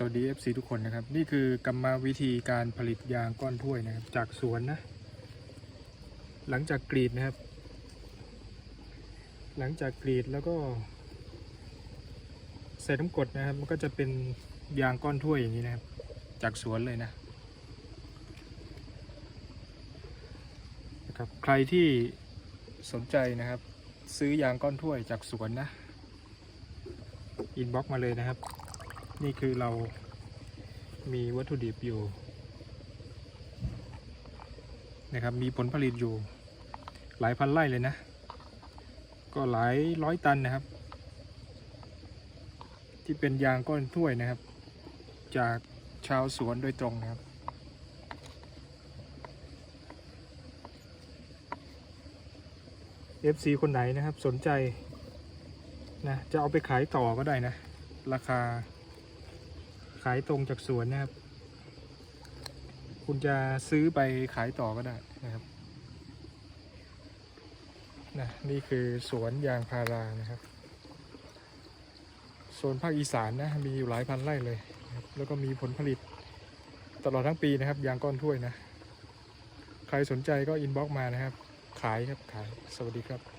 สวัสดี FC ทุกคนนะครับ นี่คือกรรมวิธีการผลิตยางก้อนถ้วยนะครับ จากสวนนะ หลังจากกรีดนะครับ หลังจากกรีดแล้วก็ ใส่น้ำกรดนะครับ มันก็จะเป็นยางก้อนถ้วยอย่างนี้นะครับ จากสวนเลยนะนะครับ ใครที่สนใจนะครับ ซื้อยางก้อนถ้วยจากสวนนะอินบ็อกมาเลยนะครับ นี่คือเรามีวัตถุดิบอยู่นะครับ มีผลผลิตอยู่หลายพันไร่เลยนะ ก็หลายร้อยตันนะครับ ที่เป็นยางก้อนถ้วยนะครับ จากชาวสวนโดยตรงนะครับ FC คนไหนนะครับสนใจนะจะเอาไปขายต่อก็ได้นะ ราคาายตรงจากสวนนะครับ คุณจะซื้อไปขายต่อก็ได้นะครับนะนี่คือสวนยางพารานะครับโซนภาคอีสานนะมีอยู่หลายพันไร่เลยนะครับแล้วก็มีผลผลิตตลอดทั้งปีนะครับ ยางก้อนถ้วยนะ ใครสนใจก็อินบ็อกมานะครับ ขายครับขายสวัสดีครับ